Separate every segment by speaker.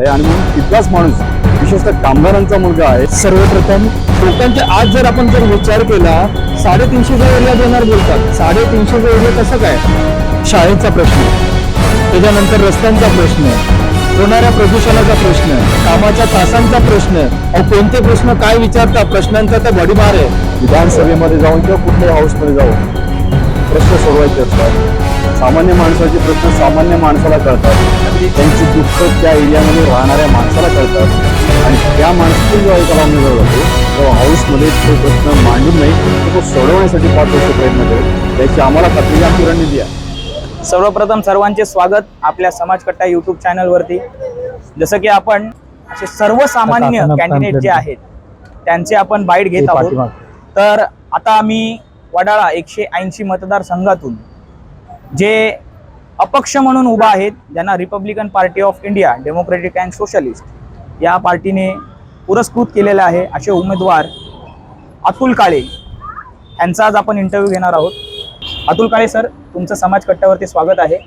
Speaker 1: आहे. आणि म्हणून तिथलाच माणूस विशेषतः कामगारांचा मुलगा आहे.
Speaker 2: सर्वप्रथम लोकांच्या आज जर आपण जर विचार केला साडेतीनशेचा एरिया देणार बोलतात साडेतीनशेचा एरिया कसं काय? शाळेचा प्रश्न. त्याच्यानंतर रस्त्यांचा प्रश्न. होणाऱ्या प्रदूषणाचा प्रश्न. कामाच्या तासांचा प्रश्न. अहो कोणते प्रश्न काय विचारता प्रश्नांचा तर भडीमार आहे.
Speaker 1: विधानसभेमध्ये जाऊन किंवा कुठल्याही हाऊसमध्ये जाऊन प्रश्न सोडवायचे असतात. सामान्य माणसाचे प्रश्न सामान्य माणसाला कळतात. त्यांची दुःख त्या एरियामध्ये राहणाऱ्या माणसाला कळतात. आणि त्या माणसातून जेव्हा एका उमेदवार जातो तेव्हा हाऊसमध्ये तो प्रश्न मांडून नाही तर तो सोडवण्यासाठी पाच वर्ष प्रयत्न करेल. त्याची आम्हाला खात्री आमची रणनीती आहे
Speaker 3: सर्वप्रथम सर्वांचे स्वागत आपल्या समाजकट्टा यूट्यूब चॅनलवरती. जसं की आपण असे सर्वसामान्य कॅन्डिडेट जे आहेत त्यांचे आपण बाईट घेत आहोत. तर आता आम्ही वडाळा एकशे ऐंशी मतदारसंघातून जे अपक्ष म्हणून उभा आहेत ज्यांना Republican Party of India Democratic and Socialist या पार्टीने पुरस्कृत केलेले आहे असे उमेदवार अतुल काळे यांचा आज आपण इंटरव्ह्यू घेणार आहोत. अतुल काळे सर तुमचं समाज कट्ट्यावरती स्वागत आहे.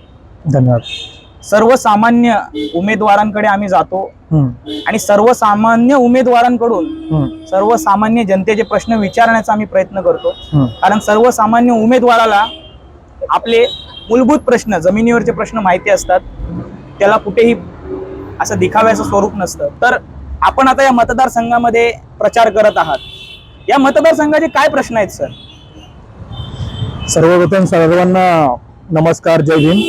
Speaker 2: धन्यवाद.
Speaker 3: सर्वसामान्य उमेदवारांकडे आम्ही जातो आणि सर्वसामान्य उमेदवारांकडून सर्वसामान्य जनतेचे प्रश्न विचारण्याचा आम्ही प्रयत्न करतो. कारण सर्वसामान्य उमेदवाराला आपले मूलभूत प्रश्न जमिनीवरचे प्रश्न माहिती असतात. त्याला कुठेही असं दिखाव्याचं स्वरूप नसतं. तर आपण आता या मतदारसंघामध्ये प्रचार करत आहात. या मतदारसंघाचे काय प्रश्न आहेत सर?
Speaker 2: सर्वप्रथम सर्वांना नमस्कार जय भीम.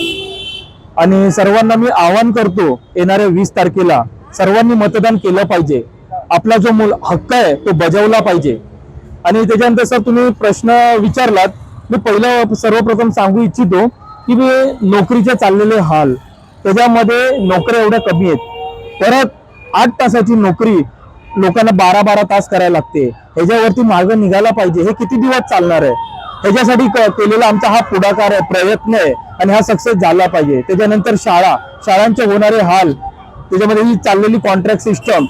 Speaker 2: आणि सर्वांना मी आवाहन करतो येणाऱ्या वीस तारखेला सर्वांनी मतदान केलं पाहिजे. आपला जो मूल हक्क आहे तो बजावला पाहिजे. आणि त्याच्यानंतर सर तुम्ही प्रश्न विचारलात मी पहिलं सर्वप्रथम सांगू इच्छितो की मी नोकरीचे चाललेले हाल त्याच्यामध्ये नोकऱ्या एवढ्या कमी आहेत. परत आठ तासाची नोकरी लोकांना बारा बारा तास करायला लागते. ह्याच्यावरती मार्ग निघाला पाहिजे. हे किती दिवस चालणार आहे? ह्याच्यासाठी केलेला आमचा हा पुढाकार आहे प्रयत्न आहे आणि हा सक्सेस झाला पाहिजे. त्याच्यानंतर शाळा शाळांचे होणारे हाल त्याच्यामध्ये ही चाललेली कॉन्ट्रॅक्ट सिस्टम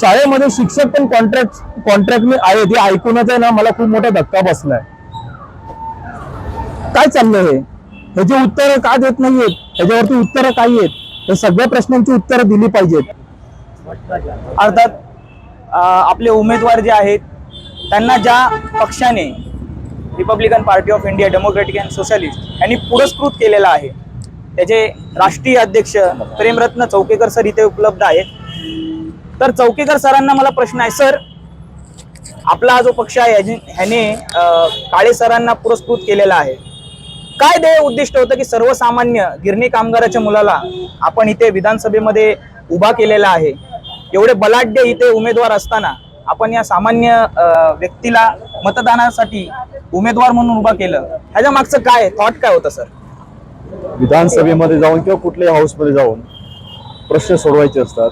Speaker 2: शाळेमध्ये शिक्षक पण कॉन्ट्रॅक्ट कॉन्ट्रॅक्ट आहेत. हे ऐकूनच आहे ना मला खूप मोठा धक्का बसलाय. काय चाललंय हे? ह्याची उत्तरं का देत नाहीयेत? ह्याच्यावरती उत्तरं काय आहेत? हे सगळ्या प्रश्नांची उत्तरं दिली पाहिजेत.
Speaker 3: अर्थात आपले उमेदवार जे आहेत त्यांना ज्या पक्षाने Republican Party of India Democratic and Socialist यांनी पुरस्कृत केलेला आहे त्याचे राष्ट्रीय अध्यक्ष प्रेमरत्न चौकेकर सर इथे उपलब्ध आहेत. तर चौकेकर सरांना मला प्रश्न आहे सर आपला हा जो पक्ष आहे ह्याने- काळे सरांना पुरस्कृत केलेला आहे. काय ध्येय उद्दिष्ट होतं की सर्वसामान्य गिरणी कामगाराच्या मुलाला आपण इथे विधानसभेमध्ये उभा केलेला आहे? एवढे बलाढ्य इथे उमेदवार असताना आपण या सामान्य व्यक्तीला मतदानासाठी उमेदवार म्हणून उभा केलं. ह्याच्या मागचं काय? थॉट काय होतं सर
Speaker 1: विधानसभेमध्ये जाऊन किंवा कुठल्याही हाऊसमध्ये जाऊन प्रश्न सोडवायचे असतात.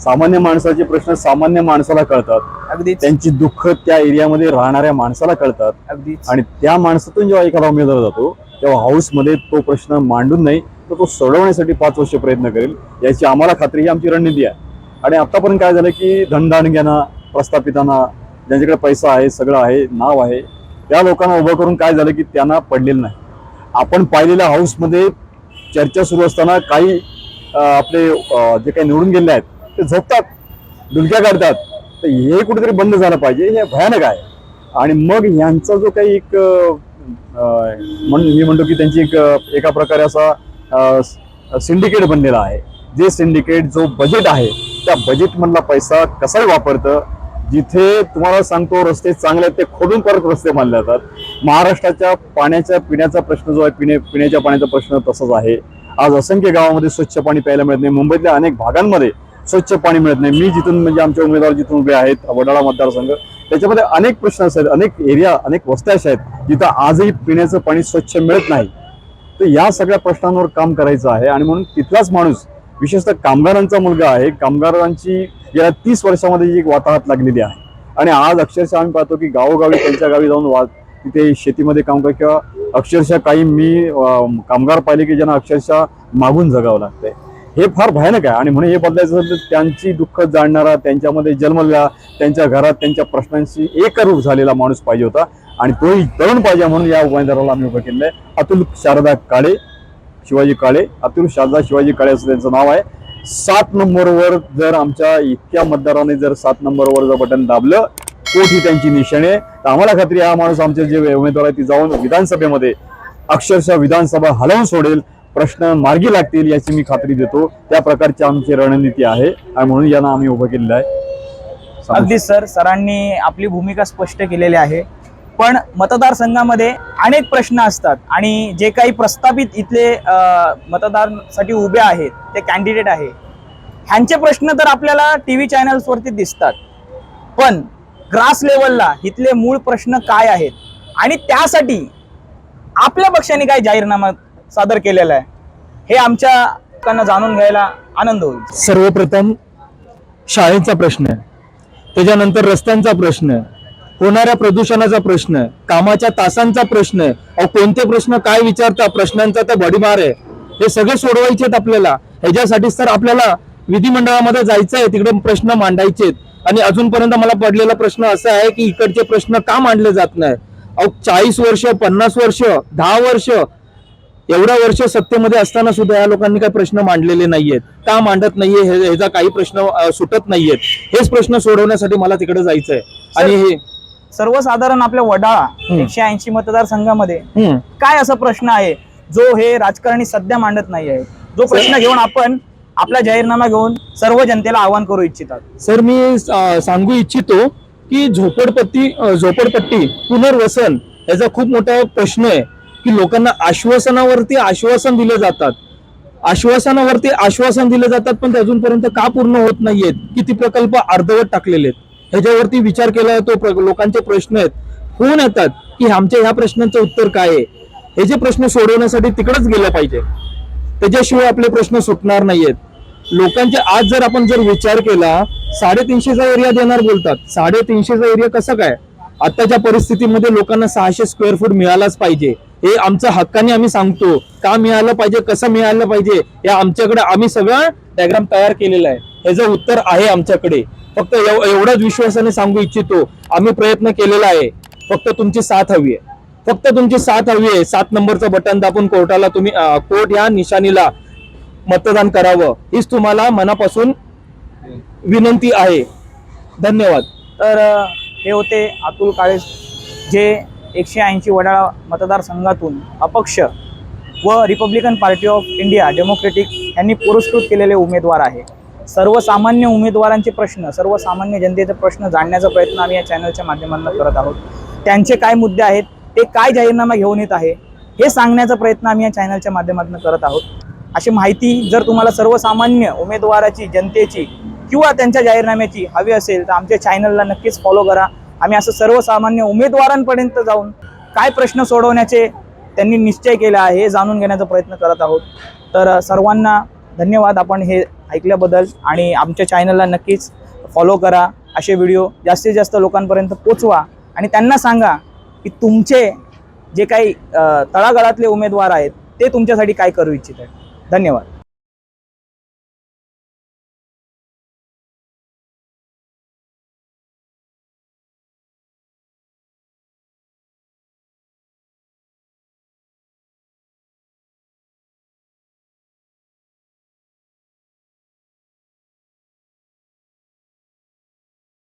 Speaker 1: सामान्य माणसाचे प्रश्न सामान्य माणसाला कळतात.
Speaker 3: अगदीच.
Speaker 1: त्यांची दुःख त्या एरियामध्ये राहणाऱ्या माणसाला कळतात.
Speaker 3: अगदीच.
Speaker 1: आणि त्या माणसातून जेव्हा एखादा उमेदवार जातो तेव्हा हाऊसमध्ये तो प्रश्न मांडून नाही तर तो सोडवण्यासाठी पाच वर्ष प्रयत्न करेल. याची आम्हाला खात्री ही आमची रणनीती आहे. आणि आतापर्यंत काय झालं की धनदानग्यांना प्रस्थापितांना ज्यांच्याकडे पैसा आहे सगळं आहे नाव आहे त्या लोकांना उभं करून काय झालं की त्यांना पडलेलं नाही. आपण पाहिलेल्या हाऊसमध्ये चर्चा सुरू असताना काही आपले जे काही निवडून गेले आहेत ते झोपतात डुलक्या काढतात तर हे कुठेतरी बंद झालं पाहिजे हे भयानक आहे. आणि मग यांचा जो काही एक म्हणून मी म्हणतो की त्यांची एक एका प्रकारे असा सिंडिकेट बनलेला आहे. जे सिंडिकेट जो बजेट आहे त्या बजेटमधला पैसा कसा वापरतं जिथे तुम्हाला सांगतो रस्ते चांगले आहेत ते खोदून परत रस्ते मानले जातात. महाराष्ट्राच्या पाण्याच्या पिण्याचा प्रश्न जो आहे पिणे पिण्याच्या पाण्याचा प्रश्न तसाच आहे. आज असंख्य गावामध्ये स्वच्छ पाणी प्यायला मिळत नाही. मुंबईतल्या अनेक भागांमध्ये स्वच्छ पाणी मिळत नाही. मी जिथून म्हणजे आमचे उमेदवार जिथून उभे आहेत वडाळा मतदारसंघ त्याच्यामध्ये अनेक प्रश्न आहेत अनेक एरिया अनेक वस्त्या अशा आहेत जिथं आजही पिण्याचं पाणी स्वच्छ मिळत नाही. तर या सगळ्या प्रश्नांवर काम करायचं आहे आणि म्हणून तिथलाच माणूस विशेषतः कामगारांचा मुलगा आहे कामगारांची गेल्या तीस वर्षामध्ये जी एक वाताहत लागलेली आहे. आणि आज अक्षरशः आम्ही पाहतो की गावोगावी त्यांच्या गावी जाऊन वा तिथे शेतीमध्ये काम कर किंवा अक्षरशः काही मी कामगार पाहिले की ज्यांना अक्षरशः मागून जगावं लागतंय. हे फार भयानक आहे. आणि म्हणून हे बदलायचं असेल तर त्यांची दुःख जाणणारा त्यांच्यामध्ये जन्मलेला त्यांच्या घरात त्यांच्या प्रश्नांशी एकरूप झालेला माणूस पाहिजे होता. आणि तोही तरुण पाहिजे म्हणून या उमेदवाराला आम्ही उभं केलेलं आहे. अतुल शारदा काळे शिवाजी काळे अतुल शारदा शिवाजी काळे असं त्यांचं नाव आहे. सात नंबरवर जर आमच्या इतक्या मतदाराने जर सात नंबरवर जर बटन दाबलं कोठी त्यांची निशाणे तर आम्हाला खात्री हा माणूस आमचे जे उमेदवार आहे ती जाऊन विधानसभेमध्ये अक्षरशः विधानसभा हलवून सोडेल. प्रश्न मार्गी लागतील याची मी खात्री देतो. त्या प्रकारची आमची रणनीती आहे आणि म्हणून यांना आम्ही उभं केलेलं आहे.
Speaker 3: अगदी सर सरांनी आपली भूमिका स्पष्ट केलेली आहे. पण मतदारसंघामध्ये अनेक प्रश्न असतात आणि जे काही प्रस्थापित इथले मतदारांसाठी उभे आहेत ते कॅन्डिडेट आहे. ह्यांचे प्रश्न तर आपल्याला टी व्ही चॅनल्सवरती दिसतात. पण ग्रास लेवलला इथले मूळ प्रश्न काय आहेत? आणि त्यासाठी आपल्या पक्षाने काय जाहीरनामा सादर केलेला आहे. हे आमच्या लोकांना जाणून घ्यायला आनंद होईल.
Speaker 2: सर्वप्रथम शाळेचा प्रश्न आहे. त्याच्यानंतर रस्त्यांचा प्रश्न होणाऱ्या प्रदूषणाचा प्रश्न कामाच्या तासांचा प्रश्न आहे. अहो कोणते प्रश्न काय विचारता प्रश्नांचा तर भडीमार आहे. हे सगळे सोडवायचे आहेत आपल्याला. ह्याच्यासाठीच तर आपल्याला विधिमंडळामध्ये जायचं आहे. तिकडे प्रश्न मांडायचे आणि अजूनपर्यंत मला पडलेला प्रश्न असा आहे की इकडचे प्रश्न का मांडले जात नाही अहो चाळीस वर्ष पन्नास वर्ष दहा वर्ष एवढ्या वर्ष सत्तेमध्ये असताना सुद्धा या लोकांनी काही प्रश्न मांडलेले नाहीयेत. का मांडत नाहीये ह्याचा काही प्रश्न सुटत नाहीयेत. हेच प्रश्न सोडवण्यासाठी मला तिकडे जायचंय. आणि हे
Speaker 3: सर्वसाधारण आपल्या वडाळा. एकशे ऐंशी मतदारसंघामध्ये काय असा प्रश्न आहे जो हे राजकारणी सध्या मांडत नाही आहे जो प्रश्न घेऊन आपण आपला जाहीरनामा घेऊन सर्व जनतेला आवाहन करू इच्छितात.
Speaker 2: सर मी सांगू इच्छितो की झोपडपट्टी झोपडपट्टी पुनर्वसन याचा खूप मोठा प्रश्न आहे. की लोकांना आश्वासनावरती आश्वासन दिले जातात. आश्वासनावरती आश्वासन दिले जातात पण ते अजूनपर्यंत का पूर्ण होत नाहीयेत? किती प्रकल्प अर्धवट टाकलेले आहेत? ह्याच्यावरती विचार केला जातो लोकांचे प्रश्न आहेत. होऊन येतात की आमच्या ह्या प्रश्नांचं उत्तर काय आहे? हे जे प्रश्न सोडवण्यासाठी तिकडेच गेलं पाहिजे. त्याच्याशिवाय आपले प्रश्न सुटणार नाहीयेत. लोकांचे आज जर आपण जर विचार केला साडेतीनशेचा एरिया देणार बोलतात. साडेतीनशेचा एरिया कसं काय? आताच्या परिस्थितीमध्ये लोकांना सहाशे स्क्वेअर फूट मिळालाच पाहिजे. हे आमच्या हक्काने आम्ही सांगतो. का मिळालं पाहिजे कसं मिळालं पाहिजे या आमच्याकडे आम्ही सगळं डायग्राम तयार केलेला आहे. याचं उत्तर आहे आमच्याकडे. फक्त एव- एवढ्याच विश्वासाने सांगू इच्छितो. आम्ही प्रयत्न केलेला आहे. फक्त तुमची साथ हवी आहे. फक्त तुमची साथ हवी आहे. सात नंबरचं बटन दाबून कोर्टाला तुम्ही कोर्ट या निशाणीला मतदान करावं. हीच तुम्हाला मनापासून विनंती आहे. धन्यवाद.
Speaker 3: तर हे होते अतुल काळे जे एकशे ऐंशी वडाळा मतदारसंघातून अपक्ष व Republican Party of India Democratic यांनी पुरस्कृत केलेले उमेदवार आहे. सर्वसामान्य उमेदवारांचे प्रश्न सर्वसामान्य जनतेचे प्रश्न जाणण्याचा प्रयत्न आम्ही या चॅनलच्या माध्यमातून करत आहोत. त्यांचे काय मुद्दे आहेत ते काय जाहीरनामा घेऊन येत आहे हे सांगण्याचा प्रयत्न आम्ही या चॅनलच्या माध्यमातून करत आहोत. अशी माहिती जर तुम्हाला सर्वसामान्य उमेदवाराची जनतेची किंवा त्यांच्या जाहीरनाम्याची हवी असेल तर आमच्या चॅनलला नक्कीच फॉलो करा. आम्ही असं सर्वसामान्य उमेदवारांपर्यंत जाऊन काय प्रश्न सोडवण्याचे त्यांनी निश्चय केला आहे हे जाणून घेण्याचा प्रयत्न करत आहोत. तर सर्वांना धन्यवाद आपण हे ऐकल्याबद्दल आणि आमच्या चॅनलला नक्कीच फॉलो करा. असे व्हिडिओ जास्तीत जास्त लोकांपर्यंत पोचवा आणि त्यांना सांगा की तुमचे जे काही तळागाळातले उमेदवार आहेत ते तुमच्यासाठी काय करू इच्छित आहेत. धन्यवाद.